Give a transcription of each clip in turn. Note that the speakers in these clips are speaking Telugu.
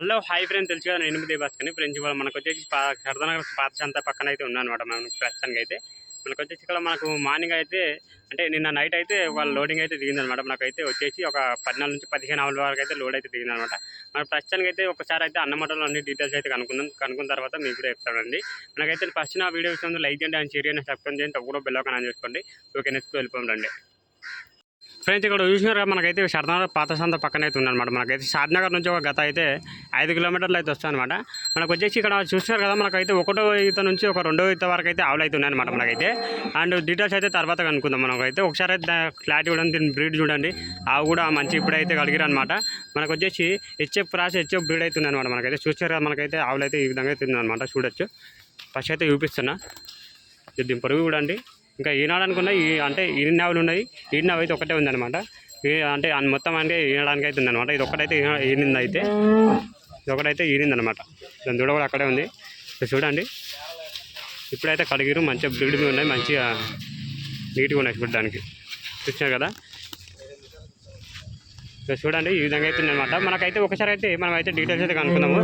హలో హాయ్ ఫ్రెండ్ తెలుసు కదా నేను ఎనిమిది భాస్కర్ని. ఫ్రెండ్స్ ఇవాళ మనకు వచ్చేసి పా- సరదానగర్ పాత సంత పక్కన అయితే ఉన్నాను అనమాట మనం ప్రస్తుతానికి అయితే. మనకు వచ్చేసి ఇక్కడ మనకు మార్నింగ్ అయితే అంటే నిన్న నైట్ అయితే వాళ్ళ లోడింగ్ అయితే దిగిందనమాట మనకైతే వచ్చేసి ఒక పద్నాలుగు నుంచి పదిహేను అవల వరకు అయితే లోడ్ అయితే దిగిందనమాట మన ప్రస్తుతానికి అయితే ఒకసారి అయితే అన్నమాటలో అన్ని డీటెయిల్స్ అయితే కనుక్కుందాం కనుక్కున్న తర్వాత మీకు కూడా చెప్తానండి. మనకైతే ఫస్ట్ నా వీడియో విషయంలో లైక్ చేయండి అని షేర్ చేయండి సబ్స్క్రైబ్ చేయండి తప్పకుండా బెల్ ఆన్ చేసుకోండి. ఓకే నెక్స్ట్ వెళ్ళిపోండి ఫ్రెండ్స్ ఇక్కడ చూసినారుగా మనకైతే షర్నార్ పాత సంత పక్కన అయితే ఉందన్నమాట. మనకైతే షాద్నగర్ నుంచి ఒక గత అయితే ఐదు కిలోమీటర్లు అయితే వస్తాయన్నమాట మనకు వచ్చేసి ఇక్కడ చూసినారు కదా మనకైతే ఒకటో ఈత నుంచి ఒక రెండో ఈత వరకు అయితే ఆవులు అయితే ఉన్నాయన్నమాట మనకైతే. అండ్ డీటెయిల్స్ అయితే తర్వాత కనుక్కుందాం. మనకైతే ఒకసారి అయితే క్లారిటీ చూడండి దీని బ్రీడ్ చూడండి. ఆవు కూడా మంచి ఇప్పుడైతే కడిగిరు అనమాట మనకు వచ్చేసి హెచ్ఎఫ్ క్రాస్ హెచ్ఎఫ్ బ్రీడ్ అయితే ఉందన్నమాట. మనకైతే చూసినారు కదా మనకైతే ఆవులు అయితే ఈ విధంగా అయితే ఉందన్నమాట. చూడొచ్చు. ఫస్ట్ అయితే చూపిస్తున్నా. దీని పొరుగు చూడండి ఇంకా ఈనాడు ఉన్నాయి ఈ అంటే ఈడిన ఆవులు ఉన్నాయి. ఈడిన అయితే ఒకటే ఉందన్నమాట. ఈ అంటే మొత్తం అంటే ఈనడానికి అయితే ఉందన్నమాట. ఇది ఒకటైతే ఈనింది అయితే. ఇది ఒకటైతే ఈనిందనమాట దాని దూడ కూడా అక్కడే ఉంది. చూడండి. ఇప్పుడైతే కడిగిరు మంచిగా బ్రీడ్ మీద ఉన్నాయి మంచిగా నీట్గా ఉన్నాయి చూడడానికి. చూసినా కదా? చూడండి ఈ విధంగా అయితే ఉందన్నమాట. మనకైతే ఒకసారి అయితే మనం అయితే డీటెయిల్స్ అయితే కనుక్కుందాము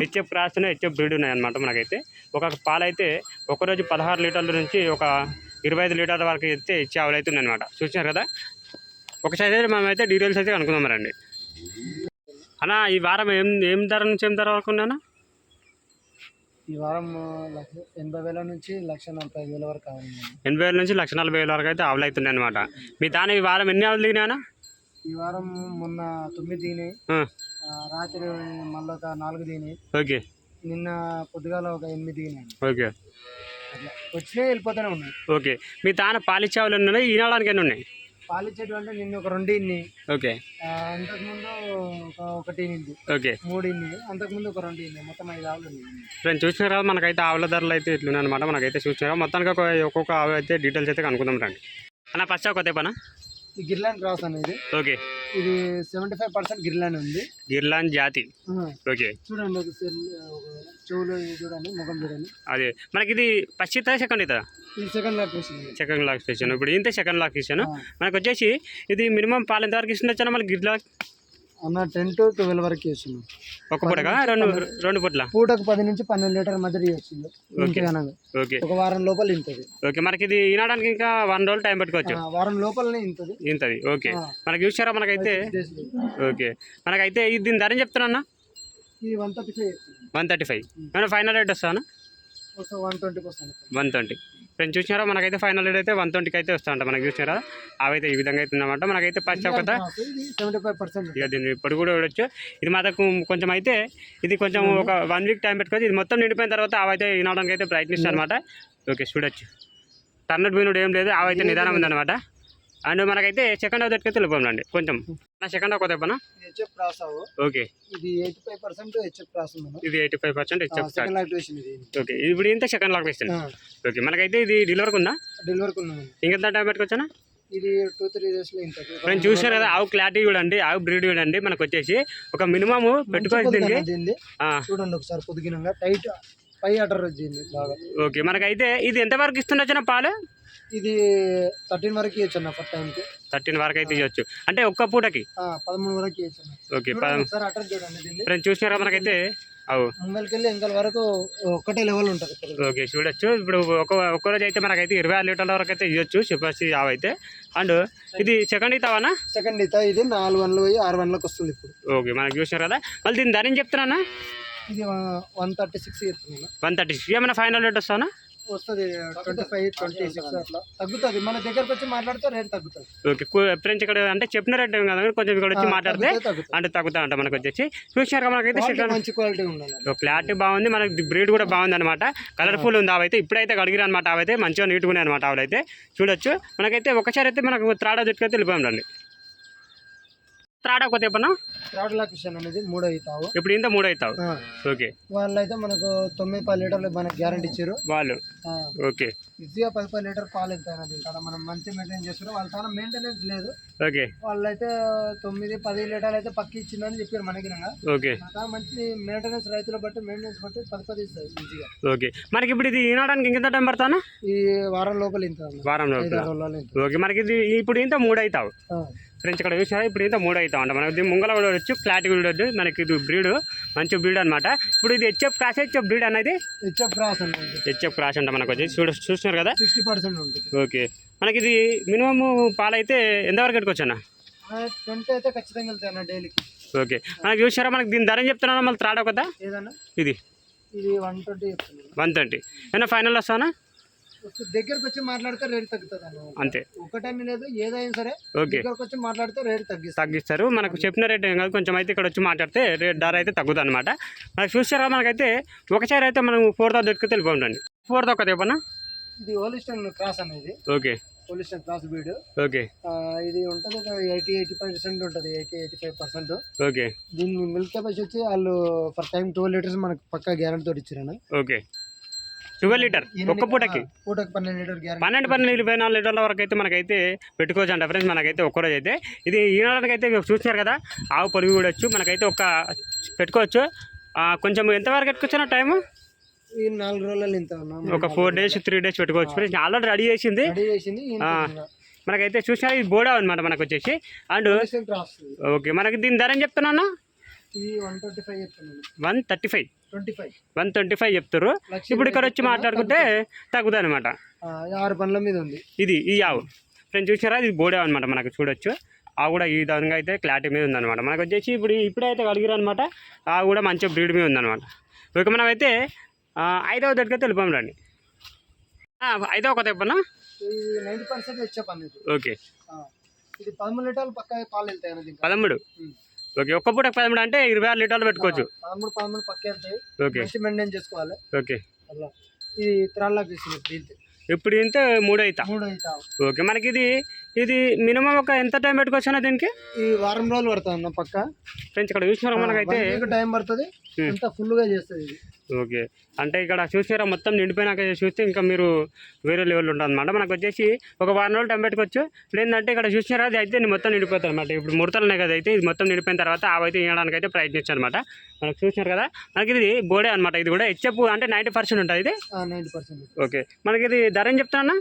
హెచ్ఎఫ్ క్రాస్ హెచ్ఎఫ్ బ్రీడ్ ఉన్నాయన్నమాట మనకైతే. ఒక పాలైతే ఒకరోజు పదహారు లీటర్ల నుంచి ఒక ఇరవై ఐదు లీటర్ల వరకు అయితే ఇచ్చే ఆవులు అయితే ఉన్నాయన్నమాట. చూసినారు కదా? ఒకసారి అయితే మనం అయితే డీటెయిల్స్ అయితే కనుక్కుందాం రండి. అన్న ఈ వారం ఏం ఏం ధర నుంచి ఏం ధర వరకు ఉన్నానా ఈ వారం లక్ష ఎనభై వేల నుంచి లక్ష నలభై వేల వరకు ఎనభై వేల నుంచి లక్ష నలభై వేల వరకు అయితే ఆవులు అవుతున్నాయి అనమాట మీ దాని ఈ వారం ఎన్ని ఆవులు దిగినాయనా ఈ వారం మొన్న తొమ్మిది దిగినాయి. రాత్రి మళ్ళీ ఒక నాలుగు దిగినాయి. ఓకే. నిన్న పొద్దుగాల ఒక ఎనిమిది దిగినాయి. ఓకే. వచ్చినాయి వెళ్ళిపోతూనే ఉన్నాయి. ఓకే. మీ తాన పాలిచ్చే ఆవులు ఎన్ని ఉన్నాయి? ఈనాడానికి ఎన్ని ఉన్నాయి? పాలిచ్చేటి అంటే నిన్న ఒక రెండు ఇన్ని. ఓకే. అంతకుముందు ఒక ఒకటి ఇన్నింది ఓకే. మూడు ఇన్ని. అంతకుముందు ఒక రెండు ఇన్ని. మొత్తం ఐదు ఆవులు ఫ్రెండ్స్ చూసినారు మనకైతే ఆవుల ధరలు అయితే ఇట్లున్నాయి అనమాట మనకైతే చూసినారా మొత్తానికి ఒక ఒక్కొక్క ఆవు అయితే డీటెయిల్స్ అయితే కనుక్కుందాం రండి. అన్న ఫస్ట్ ఒక పనా గిర్లాండ్ క్రాస్ అనేది. ఓకే. ఇది సెవెంటీ ఫైవ్ పర్సెంట్ గిర్లాండ్ ఉంది. గిర్లాన్ జాతి. ఓకే. చూడండి ఒక చెవులు చూడండి ముఖం చూడండి. అదే. మనకి ఇది ఫస్ట్ ఇస్తా సెకండ్ ఇస్తా ఇది సెకండ్ లాక్ సెకండ్ లాక్ ఇప్పుడు ఇంతే సెకండ్ లాక్ ఇస్తాను మనకు వచ్చేసి ఇది మినిమం పాలు ఎంతవరకు ఇస్తుండొచ్చు మనకి గిర్లా అన్న టెన్ టు ట్వెల్వ్ వరకు వేస్తున్నాం ఒక పూటగా రెండు రెండు పూట్ల? పూటకు పది నుంచి పన్నెండు లీటర్ మధ్య ఇంకేనా ఓకే. ఒక వారం లోపల ఇంతది. ఓకే మనకి ఇది వినడానికి ఇంకా వన్ రోజులు టైం పెట్టుకోవచ్చు. వారం లోపలనే ఇంతది. ఇంతది. ఓకే. మనకి చూసారా మనకైతే. ఓకే. మనకైతే ఇది దీని ధర చెప్తున్నా ఇది one thirty five. One thirty five. Final rate వస్తాను వస్తే వన్ ట్వంటీకి వస్తాను. One twenty. ఫ్రెండ్స్ చూసినారా? మనకైతే ఫైనల్ రేట్ అయితే వన్ ట్వంటీకి అయితే వస్తా మనకి చూసినారా? అవైతే ఈ విధంగా అయితే ఉందన్నమాట. మనకైతే ఫస్ట్ ఒక ఇక దీన్ని ఇప్పుడు కూడా చూడొచ్చు. ఇది మాకు కొంచెం అయితే ఇది కొంచెం ఒక వన్ వీక్ టైం పెట్టుకోవచ్చు. ఇది మొత్తం నిండిపోయిన తర్వాత అవైతే వినడానికి అయితే ప్రయత్నిస్తాను అనమాట ఓకే చూడొచ్చు. టర్నట్ బినుడు ఏం లేదు. అవైతే నిదానం ఉందన్నమాట. అండ్ మనకైతే సెకండ్ హాఫ్ దగ్గరికి వెళ్ళిపోండి కొంచెం. నా సెకండ్ హాఫ్ హెచ్ఎఫ్ అవ్వు ఓకే. ఇది eighty five percent HF cross ఉంది ఇది ఎయిటీ ఫైవ్ పర్సెంట్ ఇచ్చారు సెకండ్ లాక్టేషన్ ఇది. ఓకే. ఇప్పుడు ఇంత సెకండ్ లాక్ వేస్తాను ఓకే. మనకైతే ఇది డెలివరీకి ఉందా డెలివరీకి ఉన్నాను ఇంకెంత టైం పెట్టుకొచ్చానా? ఇది టూ త్రీ డేస్లో ఇంతది నేను చూసాను కదా ఆవు క్లారిటీ చూడండి ఆవు బ్రీడ్ చూడండి మనకు వచ్చేసి ఒక దీన్ని. ఆ, చూడండి ఒకసారి పొదిగినంగా టైట్ పై అటర్ వచ్చింది బాగా. ఓకే. మనకైతే ఇది ఎంతవరకు ఇస్తుండొచ్చిన పాలు? ఇది థర్టీన్ వరకు ఇవ్వచ్చు అన్న ఫస్ట్ టైంకి. థర్టీన్ వరకు అయితే ఇవ్వచ్చు. అంటే ఒక్క పూటకి? పదమూడు వరకు ఇవ్వచ్చు ఓకే అటర్ చూడండి ఫ్రెండ్స్ చూసినారా మనకైతే? అవు. ఎంకల్ వరకు ఒకటే లెవెల్ ఉంటుంది ఓకే చూడొచ్చు. ఇప్పుడు ఒక ఒక్క రోజు అయితే మనకైతే ఇరవై ఆరు లీటర్ల వరకు అయితే ఇవ్వచ్చు చెప్పేసి ఆవు అయితే. అండ్ ఇది సెకండ్ ఇస్తావా సెకండ్ ఇత. ఇది నాలుగు వందలు పోయి ఆరు వందలకు వస్తుంది ఇప్పుడు. ఓకే మనకు చూసినారు కదా. మళ్ళీ దీని ధర ఏం చెప్తున్నా ఇది వన్ థర్టీ సిక్స్ చెప్తున్నాను. వన్ థర్టీ ఏమైనా ఫైనల్ రేట్ వస్తానా వస్తుంది ట్వంటీ ఫైవ్ ట్వంటీ సిక్స్ అట్లా. తగ్గుతుంది. మన దగ్గరకు వచ్చి మాట్లాడితే రేట్ తగ్గుతుంది. ఓకే ఫ్రెండ్స్ ఇక్కడ అంటే చెప్పిన రేట్ ఏం కదా కొంచెం ఇక్కడ వచ్చి మాట్లాడితే అంటే తగ్గుతా అంట మనకు వచ్చేసి. చూసినారు మనకైతే మంచి క్వాలిటీ ఉండాలి క్లారిటీ బాగుంది మనకి బ్రీడ్ కూడా బాగుంది అనమాట కలర్ఫుల్ ఉంది అవైతే ఇప్పుడైతే కడిగిరు అనమాట అవైతే మంచిగా నీట్గా ఉన్నాయి అనమాట అవైతే చూడొచ్చు. మనకైతే ఒకసారి అయితే మనకు త్రాడా చుట్టుకైతే వెళ్ళిపోయాం రండి. త్రాడా కొత్త చెప్పనా థర్డ్ లొకేషన్ అనేది మూడో అవుతావు ఇప్పుడు ఇంత మూడు అవుతావు ఓకే. వాళ్ళైతే మనకు తొమ్మిది పది లీటర్లు మనకు గ్యారంటీ ఇచ్చారు. వాళ్ళు. ఓకే. ఈజీగా పది పది లీటర్ పాలు ఎంత దీంట్లో మనం మంచి మెయింటైన్ చేస్తారు వాళ్ళ తన మెయింటెనెన్స్ లేదు. ఓకే. వాళ్ళైతే తొమ్మిది పది లీటర్లు అయితే పక్క ఇచ్చిందని చెప్పారు మనకి. ఓకే. చాలా మంచి మెయింటెనెన్స్ రైతులు బట్టి మెయింటెనెన్స్ బట్టి పది పది ఇస్తుంది ఈజీగా. ఓకే. మనకి ఇప్పుడు ఇది ఈనడానికి ఇంకెంత టైం పడతానా ఈ వారం లోపల ఇంత. వారం లోపల. ఓకే. మనకి ఇది ఇప్పుడు ఇంత మూడు అవుతావు. ఫ్రెండ్స్ ఇక్కడ చూసారా ఇప్పుడు ఇంత మూడు అవుతా ఉంటాం మనకి ముంగల కూడా వచ్చు క్లారిటీ కూడా వచ్చు మనకి ఇది బ్రీడ్ మంచి బ్రీడ్ అనమాట ఇప్పుడు ఇది హెచ్ఎఫ్ క్రాస్ హెచ్ఎఫ్ బ్రీడ్ అనేది హెచ్ఎఫ్ క్రాస్ హెచ్ఎఫ్ క్రాస్ అంట మనకు వచ్చి చూడ చూస్తున్నారు కదా? సిక్స్టీ పర్సెంట్ ఉంటుంది. ఓకే. మనకి ఇది మినిమం పాలైతే ఎంతవరకు పెట్టుకోవచ్చు అన్న? ట్వంటీ అయితే ఖచ్చితంగా వెళ్తాయి అన్న డైలీకి ఓకే. మనకి చూసారా మనకి దీని ధర చెప్తున్నాను మళ్ళీ త్రాడ కదా ఏదన్నా? ఇది. ఇది వన్ ట్వంటీ వన్ ట్వంటీ. ఏమైనా ఫైనల్ వస్తానా దగ్గరకు వచ్చి మాట్లాడితే రేట్ తగ్గుతుంది అంతే. ఒకటని లేదు ఏదైనా సరే ఓకే. దగ్గరకు వచ్చి మాట్లాడితే రేట్ తగ్గిస్తుంది. తగ్గిస్తారు. మనకు చెప్పిన రేట్ ఏం కాదు. కొంచెం అయితే ఇక్కడ వచ్చి మాట్లాడితే రేట్ ధర అయితే తగ్గుతుంది అనమాట మనకి చూసారా మనకైతే ఒకసారి అయితే మనం ఫోర్ థౌసండ్ దొరికి వెళ్ళిపోండి ఫోర్ థౌసండ్ చెప్పనా ఇది హోలిస్టన్ క్రాస్ అనేది okay. Holstein cross breed okay. ఇది ఉంటుంది ఒక ఎయిటీ ఎయిటీ పర్సెంట్ ఉంటుంది. Eighty eighty five percent okay. దీని మిల్క్ కెపాసిటీ వచ్చి వాళ్ళు పర్ టైం ట్వెల్వ్ లీటర్స్ మనకు పక్కా గ్యారంటీ తోటి ఇచ్చారన్న ఓకే. ట్వెల్వ్ లీటర్ ఒక్క పూటకి? పూటకి పన్నెండు లీటర్ పన్నెండు పన్నెండు ఇరవై నాలుగు లీటర్ల వరకు అయితే మనకైతే పెట్టుకోవచ్చు అంట ఫ్రెండ్స్ మనకైతే ఒక్కరోజు అయితే. ఇది ఈనాటికి అయితే మీరు చూస్తున్నారు కదా ఆవు పొరుగు కూడా వచ్చు మనకైతే ఒక పెట్టుకోవచ్చు. కొంచెం ఎంతవరకు పెట్టుకోవచ్చు టైము? నాలుగు రోజులు ఇంత ఒక ఫోర్ డేస్ త్రీ డేస్ పెట్టుకోవచ్చు ఫ్రెండ్స్ ఆల్రెడీ రెడీ చేసింది. మనకైతే చూసినా ఇది బోడా అనమాట మనకు వచ్చేసి. అండ్ ఓకే మనకి దీని ధర ఏం చెప్తున్నాను. One thirty five. One twenty five చెప్తారు ఇప్పుడు ఇక్కడ వచ్చి మాట్లాడుకుంటే తగ్గుతుంది అనమాట ఆరు పనుల మీద ఉంది. ఇది ఈ ఆవు. ఫ్రెండ్స్ చూసారా ఇది బోడే అనమాట మనకు చూడొచ్చు. ఆ కూడా ఈ విధంగా అయితే క్లారిటీ మీద ఉందన్నమాట. మనకు వచ్చేసి ఇప్పుడు ఇప్పుడే అయితే కలిగిరు అనమాట ఆ కూడా మంచి బ్రీడ్ మీద ఉందన్నమాట. ఓకే మనం అయితే ఐదవ దగ్గర తెలిపాం రండి. ఐదవ కొత్త చెప్పన్నా ఇది నైంటీ పర్సెంట్ వచ్చే పని ఇది. ఓకే. ఇది పదమూడు లీటర్లు పక్క పాలు వెళ్తాయి పదమూడు. ఓకే ఒక్క పూట పదమూడు అంటే ఇరవై ఆరు లీటర్లు పెట్టుకోవచ్చు. పదమూడు పదమూడు పక్క వెళ్తాయి ఓకే. మంచి మెయింటైన్ చేసుకోవాలి. ఓకే. అలా. ఇది త్రాళ్ళకి ఇప్పుడు ఇంతే. మూడు అవుతా మూడు అవుతా ఓకే మనకి ఇది ఇది మినిమం ఒక ఎంత టైం పెట్టుకోవచ్చు దీనికి? ఈ వారం రోజులు పడుతుంది అన్న పక్క. ఫ్రెండ్స్ ఇక్కడ చూసినారా మనకైతే? టైం పడుతుంది. అంతా ఫుల్గా చేస్తుంది ఇది. ఓకే. అంటే ఇక్కడ చూసారా మొత్తం నిండిపోయినాక చూస్తే ఇంకా మీరు వేరే లెవెల్ ఉంటుంది అనమాట మనకు వచ్చేసి ఒక వారం రోజులు టైం పెట్టుకోవచ్చు. లేదంటే ఇక్కడ చూసినారా అది అయితే మొత్తం నిండిపోతుంది అనమాట ఇప్పుడు ముడతలున్నాయి కదా అయితే ఇది మొత్తం నిండిపోయిన తర్వాత అవైతే ఇవ్వడానికి అయితే ప్రయత్నించారు అనమాట మనకు చూసినారు కదా మనకి ఇది బోడే అనమాట ఇది కూడా హెచ్ఎఫ్ అంటే నైంటీ పర్సెంట్ ఉంటుంది ఇది? Ninety percent. ఓకే. మనకి ఇది ధర ఏం చెప్తున్నా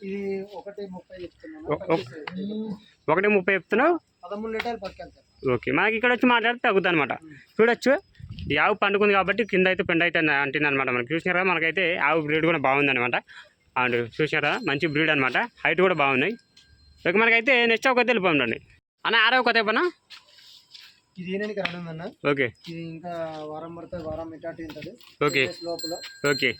ఇది ఒకటి ముప్పై చెప్తున్నాను? ఒ- ఒ- ఒకటి ముప్పై చెప్తున్నావు పదమూడు లీటర్లు ఓకే మనకి ఇక్కడ వచ్చి మాట్లాడితే తగ్గుతుంది అనమాట చూడొచ్చు ఈ ఆవు పండుకుంది కాబట్టి కింద అయితే పెండ అయితే అంటుంది అనమాట మనకి. చూసినారా మనకైతే ఆవు బ్రీడ్ కూడా బాగుంది అనమాట అండ్ చూసినారా మంచి బ్రీడ్ అనమాట హైట్ కూడా బాగున్నాయి. ఓకే మనకైతే నెక్స్ట్ ఒక తెలిపండి అన్న ఆరో కొత్త చెప్పనా? ఇది ఉందన్న. ఓకే. ఇది ఇంకా వారం పడుతుంది వారం ఇటాటి ఉంటుంది ఓకే. లోపల. ఓకే.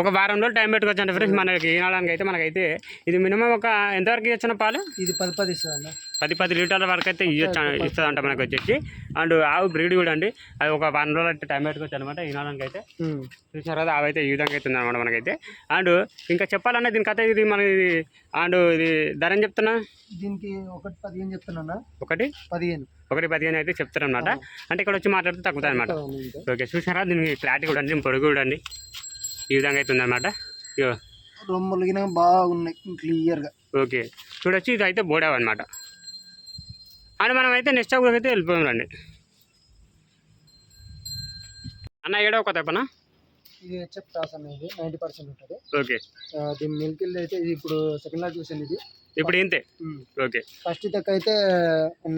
ఒక వారం రోజులు టైం పెట్టుకోవచ్చు అంటే ఫ్రెండ్స్ మనకి వినడానికి అయితే మనకైతే. ఇది మినిమం ఒక ఎంతవరకు ఇచ్చిన పాలు? ఇది పది పది ఇస్తుంది పది పది లీటర్ల వరకు అయితే ఇవ్వచ్చు ఇస్తుంది అంట మనకు వచ్చేసి. అండ్ ఆవు బ్రీడ్ కూడా అండి. అది ఒక వారం రోజులు అయితే టైం పెట్టుకోవచ్చు అనమాట వినడానికి అయితే చూసారు కదా అవైతే ఈ విధంగా అవుతుంది అనమాట మనకైతే. అండ్ ఇంకా చెప్పాలన్నా దీని కథ ఇది మన ఇది అండ్ ఇది ధర ఏం చెప్తున్నా? దీనికి ఒకటి పదిహేను చెప్తున్నా ఒకటి? పదిహేను. ఒకటి పదిహేను అయితే చెప్తారనమాట అంటే ఇక్కడ వచ్చి మాట్లాడితే తగ్గుతుంది అనమాట ఓకే చూసారా? దీనికి క్లారిటీ కూడా అండి పొడుగు కూడా అండి. ఈ విధంగా అవుతుంది అనమాట రొమ్ములు గిన బాగున్నాయి క్లియర్గా. ఓకే. చూడొచ్చు ఇది అయితే బోడావ్ అనమాట అండ్ మనం అయితే నెక్స్ట్ ఊరికి అయితే వెళ్ళిపోయాం రండి. అన్న ఏడవ కొత్త చెప్పనా ఇది హెచ్ఎఫ్ క్రాస్ అనేది నైంటీ పర్సెంట్ ఉంటుంది. ఓకే. దీని మిల్క్ అయితే ఇది ఇప్పుడు సెకండ్ లాక్ చూసాను ఇది. ఇప్పుడు ఇంతే? ఓకే. ఫస్ట్ తక్కువ అయితే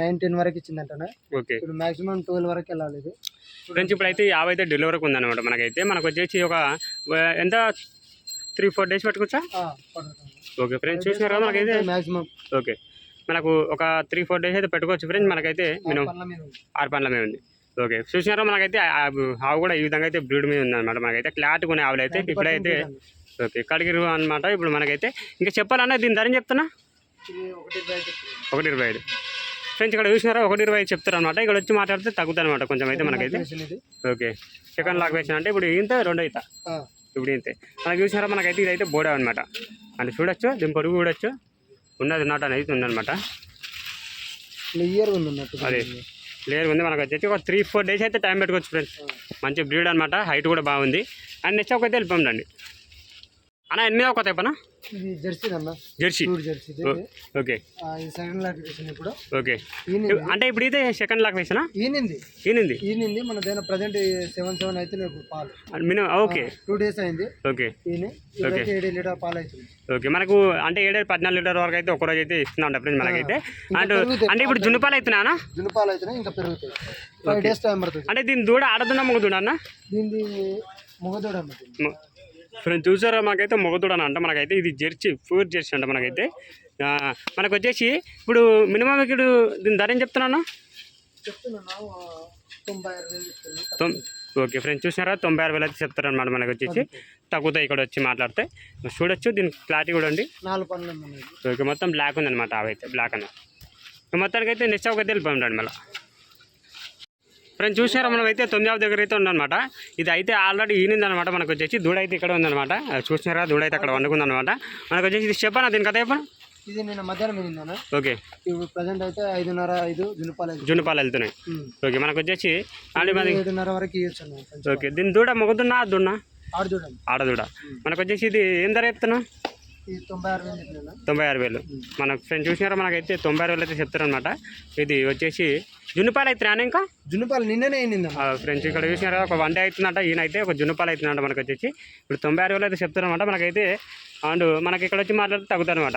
నైన్ టెన్ వరకు ఇచ్చిందంటనే? ఓకే. ఇప్పుడు మాక్సిమం ట్వెల్వ్ వరకు వెళ్ళాలి ఇది. ఫ్రెండ్స్ ఇప్పుడు అయితే యాభై అయితే డెలివరీకి ఉందన్నమాట మనకైతే. మనకు వచ్చేసి ఒక ఎంత? త్రీ ఫోర్ డేస్ పెట్టుకోవచ్చా? ఓకే ఫ్రెండ్స్ చూసినారు కదా మనకైతే? మాక్సిమం. ఓకే. మనకు ఒక త్రీ ఫోర్ డేస్ అయితే పెట్టుకోవచ్చు ఫ్రెండ్స్ మనకైతే మినిమం ఆరు పండ్ల మీద ఉంది. ఓకే. చూసినారా? మనకైతే ఆవు కూడా ఈ విధంగా అయితే బ్రీడ్ మీద ఉందన్నమాట. మనకైతే క్లాట్ కొనే ఆవులు అయితే 90% ఇప్పుడైతే. ఓకే. కడిగిరు అనమాట ఇప్పుడు మనకైతే ఇంకా చెప్పాలన్నా దీని ధర చెప్తున్నా? ఒకటి ఇరవై ఐదు ఫ్రెండ్స్ ఇక్కడ చూసినారా? ఒకటి ఇరవై ఐదు చెప్తారు అనమాట ఇక్కడ వచ్చి మాట్లాడితే తగ్గుతుంది అనమాట కొంచెం అయితే మనకైతే. ఓకే. సెకండ్ లాక్ వేసిన అంటే ఇప్పుడు ఇంత రెండు అవుతా ఆ, ఇప్పుడు ఇంతే. మనకి చూసినారా? మనకైతే ఇదైతే బోడా అనమాట అంటే చూడొచ్చు దీని పొడుగు చూడొచ్చు. ఉన్నది నాట్ అనేది ఉందన్నమాట. క్లియర్ ఉంది అన్నట్టు అదే. క్లియర్ ఉంది మనకు వచ్చేసి. ఒక త్రీ ఫోర్ డేస్ అయితే టైం పెట్టుకోవచ్చు ఫ్రెండ్స్ మంచి బ్రీడ్ అనమాట హైట్ కూడా బాగుంది. అండ్ నెక్స్ట్ ఒకైతే వెళ్ళిపోండి అన్న ఇది జెర్సీ జెర్సీ? Jersey okay. ఇప్పుడు. ఓకే. ఈనింది అంటే ఇప్పుడు ఇదే సెకండ్ లాక్ వేసినా? ఈనింది ఈనింది ఈనింది మన దగ్గర ప్రజెంట్ సెవెన్ సెవెన్ అయితే ఇప్పుడు పాలు. Minimum okay. టూ డేస్ అయింది. ఓకే. ఏడు లీటర్ పాలు అవుతుంది ఓకే. మనకు అంటే ఏడేడు పద్నాలుగు లీటర్ వరకు అయితే ఒక రోజు అయితే ఇస్తున్నాం ఫ్రెండ్స్ మనకైతే. పెరుగుతాయి. అంటే ఇప్పుడు జున్నుపాలు అవుతున్నానా జున్ను పాలు అయితేనే ఇంకా పెరుగుతాయి. ఫైవ్ డేస్ టైం పడుతుంది. అంటే దీని దూడ ఆడదున్నా మొగదుడా అన్న? మొగదూడ ఫ్రెండ్స్ చూసారా? మాకైతే మొగదుడ అని అంట. మనకైతే ఇది జెర్సీ ఫోర్ జెర్సీ అంట మనకైతే. మనకు వచ్చేసి ఇప్పుడు మినిమం ఇక్కడ దీని ధర ఏం చెప్తున్నాను? ఓకే ఫ్రెండ్స్ చూసారా తొంభై ఆరు వేలు అయితే చెప్తారనమాట మనకు వచ్చేసి తగ్గుతాయి ఇక్కడ వచ్చి మాట్లాడితే. చూడొచ్చు దీని క్లారిటీ కూడా ఉన్నాయి. ఓకే మొత్తం బ్లాక్ ఉందన్నమాట అవైతే బ్లాక్ అని మొత్తానికి అయితే నెక్స్ట్ ఒక వెళ్ళిపోయాడు మళ్ళీ. ఫ్రెండ్స్ చూసారా మనం అయితే తొమ్మిదవ దగ్గర అయితే ఉందన్నమాట. ఇది అయితే ఆల్రెడీ ఈనింది అనమాట మనకు వచ్చేసి. దూడ అయితే ఇక్కడ ఉందన్నమాట. చూసినారా దూడ అయితే అక్కడ వండుకుందన్నమాట. మనకు వచ్చేసి ఇది చెప్పనా? దీని కథ చెప్పనా? ఇది నేను మధ్యాహ్నం మిగిందానా ఓకే. ఇప్పుడు ప్రజెంట్ అయితే ఐదున్నర ఐదు జున్నుపాలు జున్నుపాలు వెళ్తున్నాయి. ఓకే మనకు వచ్చేసి ఏడున్నర వరకు ఇవ్వచ్చు ఓకే దీని దూడ మొగదున్నా దున్నా ఆడు చూడండి ఆడదూడ మనకు వచ్చేసి ఇది ఏం ధర చెప్తున్నా? ఇది తొంభై ఆరు వేలు మన ఫ్రెండ్స్ చూసినారా? మనకైతే తొంభై ఆరు వేలు అయితే చెప్తారనమాట ఇది వచ్చేసి జున్నుపాలు అవుతున్నాయా ఇంకా? జున్నుపాలు నిన్ననే అయింది ఫ్రెండ్స్ ఇక్కడ చూసినారా? ఒక వన్ డే అవుతుందంట ఈయన అయితే ఒక జున్నుపాలు అవుతుందంట మనకు వచ్చేసి. ఇప్పుడు తొంభై ఆరు వేలు అయితే చెప్తారనమాట మనకైతే అండ్ మనకి ఇక్కడ వచ్చి మాట్లాడితే తగ్గుతారనమాట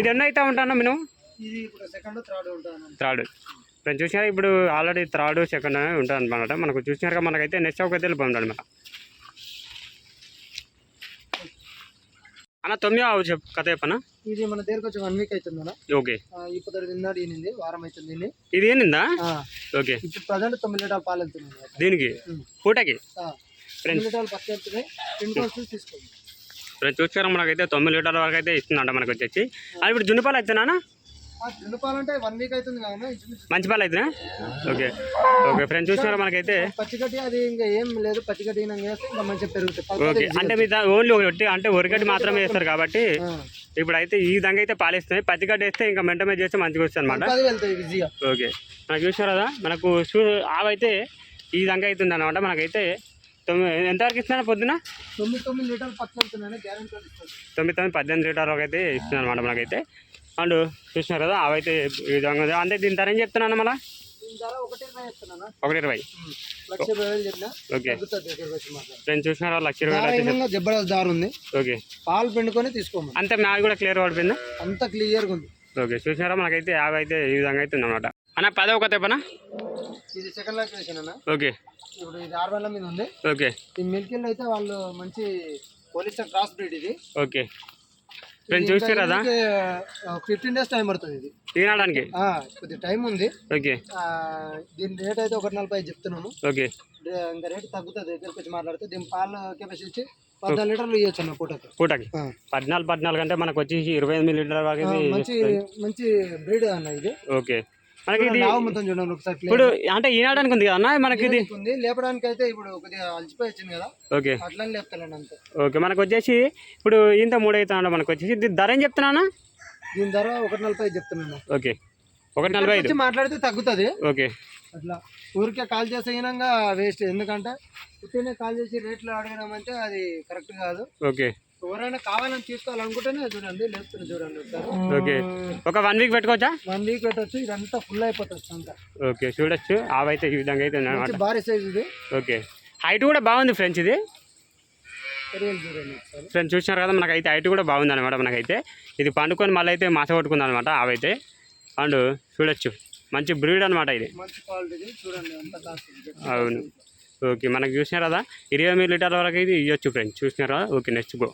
ఇది ఎన్నో అవుతా ఉంటాను మేము థర్డ్ ఉంటాను థర్డ్. ఫ్రెండ్స్ చూసినారా? ఇప్పుడు ఆల్రెడీ థర్డ్ సెకండ్ ఉంటుంది అనమాట మనకు చూసినారుగా మనకైతే నెక్స్ట్ ఒక వెళ్ళిపోతాడు అనమాట అన్న తొమ్మిది చెప్పు కథ చెప్పనా? ఇది మన దగ్గరకు వచ్చి వన్ వీక్ అవుతుంది అన్న. ఓకే. ఇప్పుడు నిన్నాడు ఈనింది వారం అవుతుంది ఈయన. ఇది ఆ, ఓకే. ఇప్పుడు ప్రజెంట్ తొమ్మిది లీటర్ పాలు వెళ్తున్నాయి దీనికి. పూటకి? తొమ్మిది లీటర్లు పక్క వెళ్తున్నాయి రెండు తీసుకోండి. ఫ్రెండ్స్ చూసారా మనకైతే తొమ్మిది లీటర్ల వరకు అయితే ఇస్తుందంట మనకు వచ్చేసి. అది ఇప్పుడు జున్నుపాలు అవుతున్నానా అంటే వన్ వీక్ అవుతుంది కదా ఇంచుమించు. మంచి పాలు అవుతున్నా ఓకే. ఓకే ఫ్రెండ్స్ చూసినారా మనకైతే? పచ్చిగడ్డి అది ఇంకా ఏం లేదు పచ్చిగడ్డి ఇంకా మంచిగా ఓకే అంటే మీ ఓన్లీ ఒకటి అంటే ఒరిగడ్డి మాత్రమే వేస్తారు కాబట్టి ఇప్పుడు అయితే ఈ విధంగా అయితే పాలిస్తున్నాయి పచ్చిగడ్డ వేస్తే ఇంకా మెంట మీద చేస్తే మంచిగా వస్తుంది అనమాట ఓకే. మనకు చూసినారు కదా మనకు ఆవైతే ఈ విధంగా అవుతుంది అనమాట మనకైతే. తొమ్మిది ఎంతవరకు ఇస్తున్నా పొద్దున? తొమ్మిది తొమ్మిది గ్యారెంటీ ఇస్తుంది తొమ్మిది తొమ్మిది పద్దెనిమిది లీటర్ వరకు అయితే ఇస్తుంది అనమాట మనకైతే. అండ్ చూసినారు కదా అవైతే ఈ విధంగా. అంటే దీని ధర ఏం చెప్తున్నాను మళ్ళీ? ఒకటి ఇరవై ఓకే. ఫ్రెండ్స్ చూసినారా? లక్ష ఇరవై జబర్దస్త్ దారు ఉంది. ఓకే. పాలు పిండుకొని తీసుకోమని. అంతే మ్యాచ్ కూడా క్లియర్ పడిపోయిందా? అంత క్లియర్గా ఉంది. ఓకే చూసినారా? మనకైతే యాభై అయితే ఈ విధంగా అయితే ఉందన్నమాట. అన్న పదవ కొత్త పనా ఇది సెకండ్ లాక్ వేసాను అన్న. ఓకే. ఇప్పుడు ఇది ఆరు వేల మీద ఉంది. ఓకే. ఈ మిల్కిల్ అయితే వాళ్ళు మంచి పోలీస్టర్ క్రాస్ బ్రీడ్ ఇది. ఓకే. ఫ్రెండ్స్ చూసారు కదా ఫిఫ్టీన్ డేస్ టైం పడుతుంది ఇది. తినడానికి? కొద్దిగా టైం ఉంది. ఓకే. దీని రేట్ అయితే ఒకటి నలభై చెప్తున్నాము. ఓకే. ఇంకా రేట్ తగ్గుతుంది దగ్గరికి వచ్చి మాట్లాడితే. దీని పాల కెపాసిటీ పద్నాలుగు లీటర్లు ఇవ్వచ్చు అన్న పూటకు. పూటకి. పద్నాలుగు పద్నాలుగు అంటే మనకు వచ్చేసి ఇరవై ఎనిమిది లీటర్ మంచి మంచి బ్రీడ్ అన్న ఇది. ఓకే. మనకి ఇది చూడండి ఒకసారి ఇప్పుడు అంటే ఈనాడానికి ఉంది కదా మనకి ఇది లేపడానికి అయితే ఇప్పుడు కొద్దిగా అలసిపోయి వచ్చింది కదా. ఓకే. అట్లా లేపుతానండి అంతే. ఓకే మనకు వచ్చేసి ఇప్పుడు ఇంత మూడు అవుతున్నాడు మనకు వచ్చేసి. ఇది ధర ఏం చెప్తున్నానా దీని ధర ఒకటి నలభై చెప్తున్నాను ఓకే ఒకటి నలభై ఐదు. మాట్లాడితే తగ్గుతుంది. ఓకే. అట్లా. ఊరికే కాల్ చేస్తే గినంగా వేస్ట్ ఎందుకంటే ఉట్టినే కాల్ చేసి రేట్లు అడగడమంటే అది కరెక్ట్ కాదు. ఓకే. ఎవరైనా కావాలని తీసుకోవాలనుకుంటేనే చూడండి లేపుతుంది చూడండి ఒకసారి. ఓకే. ఒక వన్ వీక్ పెట్టుకోవచ్చా? వన్ వీక్ పెట్టచ్చు ఇదంతా ఫుల్ అయిపోతుంది అంతా. ఓకే చూడొచ్చు. ఆవైతే ఈ విధంగా అయితే ఉందన్నమాట మంచి భారీ సైజ్ ఇది. ఓకే. హైట్ కూడా బాగుంది ఫ్రెండ్స్ ఇది? రియల్ చూడండి ఒకసారి. ఫ్రెండ్స్ చూసినారు కదా మనకైతే హైట్ కూడా బాగుంది అనమాట మనకైతే. ఇది పండుకొని మళ్ళీ అయితే మాస కొట్టుకుంది అనమాట అవైతే అండ్ చూడొచ్చు. మంచి బ్రీడ్ అనమాట ఇది. మంచి క్వాలిటీ చూడండి అంత అవును. ఓకే మనకు చూసినారు కదా? ఇరవై ఎనిమిది లీటర్ల వరకు ఇది ఇవ్వచ్చు ఫ్రెండ్స్ చూసినారు కదా? Okay next go